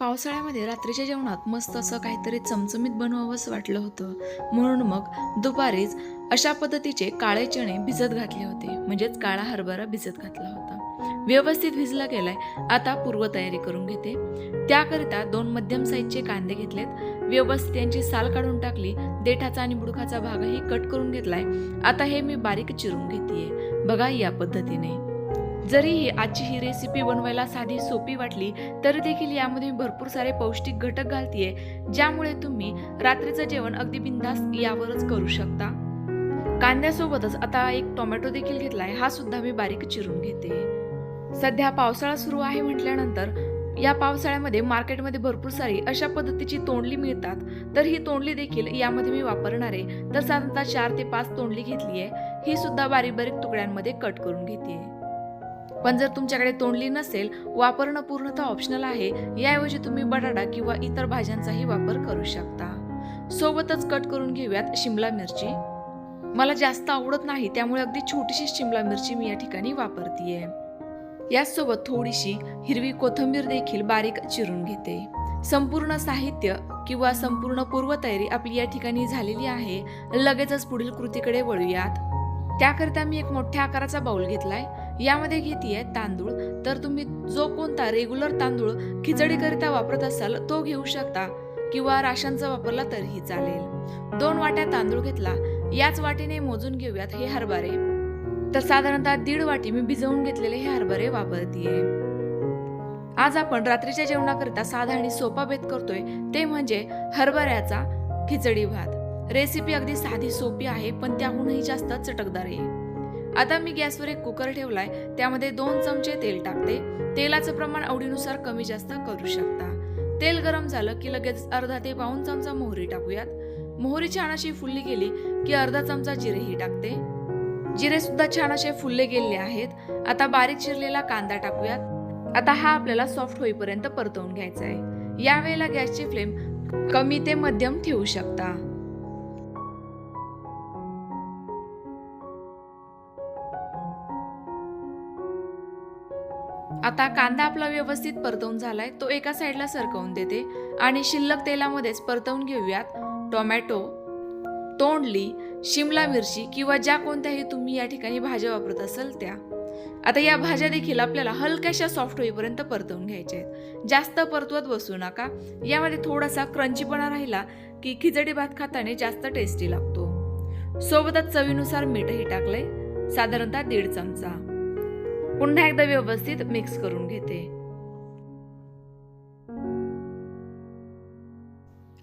पावसाळ्यामध्ये रात्रीच्या जेवणात मस्त असं काहीतरी चमचमीत बनवावंसं वाटलं होतं. म्हणून मग दुपारीच अशा पद्धतीचे काळे चणे भिजत घातले होते. म्हणजेच काळा हरभरा भिजत घातला होता. व्यवस्थित भिजला गेलाय. आता पूर्वतयारी करून घेते. त्याकरिता दोन मध्यम साईजचे कांदे घेतलेत. व्यवस्थित यांची साल काढून टाकली. देठाचा आणि बुडखाचा भागही कट करून घेतलाय. आता हे मी बारीक चिरून घेते बघा या पद्धतीने. जरीही आजची ही रेसिपी बनवायला साधी सोपी वाटली तरी देखील यामध्ये मी भरपूर सारे पौष्टिक घटक घालतीये ज्यामुळे तुम्ही रात्रीचं जेवण अगदी बिंदास यावरच करू शकता. कांद्यासोबतच आता एक टोमॅटो देखील घेतलाय हा सुद्धा मी बारीक चिरून घेते. सध्या पावसाळा सुरू आहे म्हटल्यानंतर या पावसाळ्यामध्ये मार्केटमध्ये भरपूर सारी अशा पद्धतीची तोंडली मिळतात तर ही तोंडली देखील यामध्ये मी वापरणार आहे. तर साधारणतः चार ते पाच तोंडली घेतली आहे ही सुद्धा बारीक बारीक तुकड्यांमध्ये कट करून घेते पण जर तुमच्याकडे तोंडली नसेल वापरणं पूर्णतः ऑप्शनल आहे याऐवजी तुम्ही बटाटा किंवा इतर भाज्यांचाही वापर करू शकता. सोबतच कट करून घेऊयात शिमला मिरची. मला जास्त आवडत नाही त्यामुळे अगदी छोटीशी शिमला मिरची मी या ठिकाणी वापरतीये. याचसोबत थोडीशी हिरवी कोथिंबीर देखील बारीक चिरून घेते. संपूर्ण साहित्य किंवा संपूर्ण पूर्वतयारी आपली या ठिकाणी झालेली आहे. लगेचच पुढील कृतीकडे वळूयात. त्याकरिता मी एक मोठ्या आकाराचा बाउल घेतलाय. यामध्ये घेतीये तांदूळ. तर तुम्ही जो कोणता रेग्युलर तांदूळ खिचडीकरिता वापरत असाल तो घेऊ शकता किंवा राशनचा वापरला तरीही चालेल. दोन वाट्या तांदूळ घेतला. याच वाटीने मोजून घेऊयात हे हरभरे. तर साधारणतः दीड वाटी मी भिजवून घेतलेले हे हरभरे वापरतीये. आज आपण रात्रीच्या जेवणाकरिता साधा आणि सोपा बेत करतोय ते म्हणजे हरभऱ्याचा खिचडी भात. रेसिपी अगदी साधी सोपी आहे पण त्याहूनही जास्त चटकदार आहे. आता मी गॅसवर एक कुकर ठेवलाय त्यामध्ये दोन चमचे तेल टाकते. तेलाचं प्रमाण आवडीनुसार कमी जास्त करू शकता. तेल गरम झालं की लगेच अर्धा ते पाऊन चमचा मोहरी टाकूयात. मोहरी छान अशी फुलली गेली की अर्धा चमचा जिरेही टाकते. जिरे सुद्धा छान असे फुलले गेलेले आहेत. आता बारीक चिरलेला कांदा टाकूयात. आता हा आपल्याला सॉफ्ट होईपर्यंत परतवून घ्यायचा आहे. यावेळेला गॅसची फ्लेम कमी ते मध्यम ठेवू शकता. आता कांदा आपला व्यवस्थित परतवून झालाय तो एका साईडला सरकवून देते आणि शिल्लक तेलामध्येच परतवून घेऊयात. टोमॅटो तोंडली शिमला मिरची किंवा ज्या कोणत्याही तुम्ही या ठिकाणी भाज्या वापरत असाल त्या. आता या भाज्या देखील आपल्याला हलक्याशा सॉफ्ट होईपर्यंत परतवून घ्यायच्या आहेत. जास्त परतवत बसू नका. यामध्ये थोडासा क्रंचीपणा राहिला की खिचडी भात खाताने जास्त टेस्टी लागतो. सोबतच चवीनुसार मीठही टाकलंय. साधारणतः दीड चमचा. पुन्हा एकदा व्यवस्थित मिक्स करून घेते.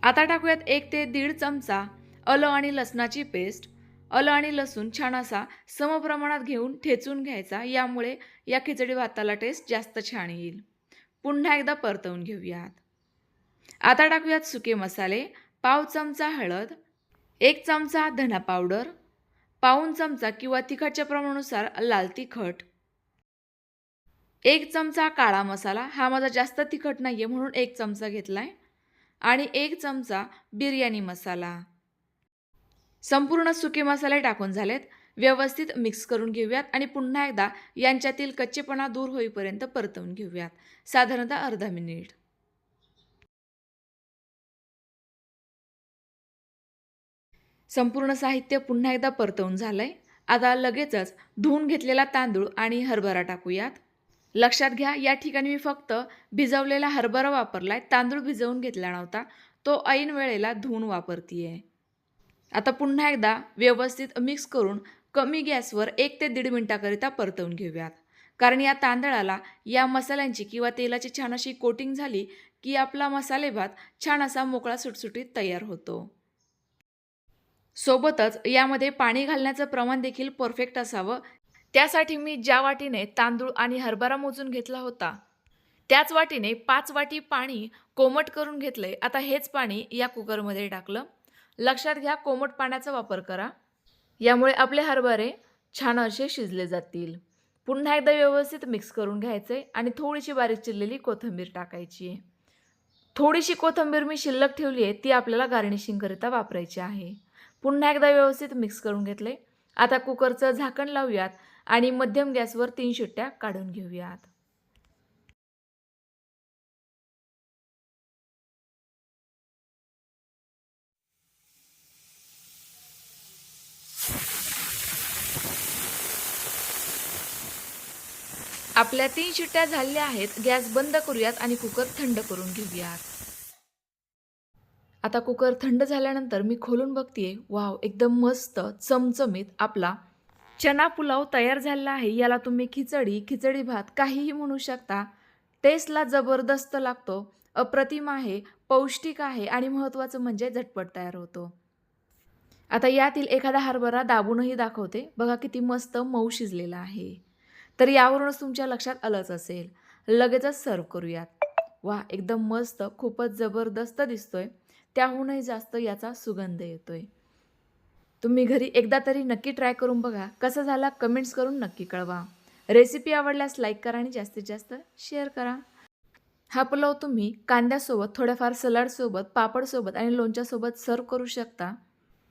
आता टाकूयात एक ते दीड चमचा अलं आणि लसणाची पेस्ट अलं आणि लसूण छान असा समप्रमाणात घेऊन ठेचून घ्यायचा यामुळे या खिचडी भाताला टेस्ट जास्त छान येईल. पुन्हा एकदा परतवून घेऊयात. आता टाकूयात सुके मसाले पाव चमचा हळद एक चमचा धना पावडर पाऊन चमचा किंवा तिखटच्या प्रमाणानुसार लाल तिखट. एक चमचा काळा मसाला हा माझा जास्त तिखट नाही आहे म्हणून एक चमचा घेतला आहे आणि एक चमचा बिर्याणी मसाला. संपूर्ण सुके मसाले टाकून झालेत. व्यवस्थित मिक्स करून घेऊयात आणि पुन्हा एकदा यांच्यातील कच्चेपणा दूर होईपर्यंत परतवून घेऊयात. साधारणतः अर्धा मिनिट. संपूर्ण साहित्य पुन्हा एकदा परतवून झालंय. आता लगेचच धुवून घेतलेला तांदूळ आणि हरभरा टाकूयात. लक्षात घ्या या ठिकाणी मी फक्त भिजवलेला हरभरा वापरलाय तांदूळ भिजवून घेतला नव्हता तो ऐन वेळेला धुवून वापरतीये. आता पुन्हा एकदा व्यवस्थित मिक्स करून कमी गॅसवर एक ते दीड मिनिटाकरिता परतवून घेऊयात. कारण या तांदळाला या मसाल्यांची किंवा तेलाची छान अशी कोटिंग झाली की आपला मसाले भात छान असा मोकळा सुटसुटीत तयार होतो. सोबतच यामध्ये पाणी घालण्याचं प्रमाण देखील परफेक्ट असावं त्यासाठी मी ज्या वाटीने तांदूळ आणि हरभरा मोजून घेतला होता त्याच वाटीने पाच वाटी पाणी कोमट करून घेतले. आता हेच पाणी या कुकरमध्ये टाकलं. लक्षात घ्या कोमट पाण्याचा वापर करा. यामुळे आपले हरभरे छान असे शिजले जातील. पुन्हा एकदा व्यवस्थित मिक्स करून घ्यायचे आणि थोडीशी बारीक चिरलेली कोथिंबीर टाकायची आहे. थोडीशी कोथिंबीर मी शिल्लक ठेवली आहे ती आपल्याला गार्निशिंगकरिता वापरायची आहे. पुन्हा एकदा व्यवस्थित मिक्स करून घेतले. आता कुकरचं झाकण लावूयात. आणि मध्यम गॅसवर तीन शिट्ट्या काढून घेऊयात. आपल्या तीन शिट्ट्या झाल्या आहेत गॅस बंद करूयात आणि कुकर थंड करून घेऊयात. आता कुकर थंड झाल्यानंतर मी खोलून बघते वाव एकदम मस्त चमचमीत आपला चना पुलाव तयार झालेला आहे. याला तुम्ही खिचडी खिचडी भात काहीही म्हणू शकता. टेस्टला जबरदस्त लागतो. अप्रतिम आहे पौष्टिक आहे आणि महत्त्वाचं म्हणजे झटपट तयार होतो. आता यातील एखादा हरभरा दाबूनही दाखवते. बघा किती मस्त मऊ शिजलेला आहे. तर यावरूनच तुमच्या लक्षात आलंच असेल. लगेचच सर्व करूयात. वा एकदम मस्त खूपच जबरदस्त दिसतोय. त्याहूनही जास्त याचा सुगंध येतोय. तुम्ही घरी एकदा तरी नक्की ट्राय करून बघा. कसं झाला कमेंट्स करून नक्की कळवा. रेसिपी आवडल्यास लाईक करा आणि जास्तीत जास्त शेअर करा. हा पुलाव तुम्ही कांद्यासोबत थोड्याफार सलाडसोबत पापडसोबत आणि लोणच्यासोबत सर्व करू शकता.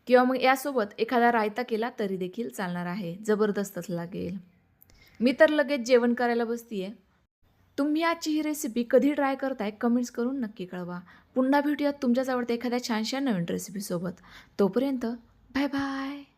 किंवा मग यासोबत एखादा रायता केला तरी देखील चालणार आहे. जबरदस्तच लागेल. मी तर लगेच जेवण करायला बसतीये. तुम्ही आजची ही रेसिपी कधी ट्राय करताय कमेंट्स करून नक्की कळवा. पुन्हा भेटूयात तुमच्याच आवडत्या एखाद्या छानशा नवीन रेसिपीसोबत. तोपर्यंत 拜拜。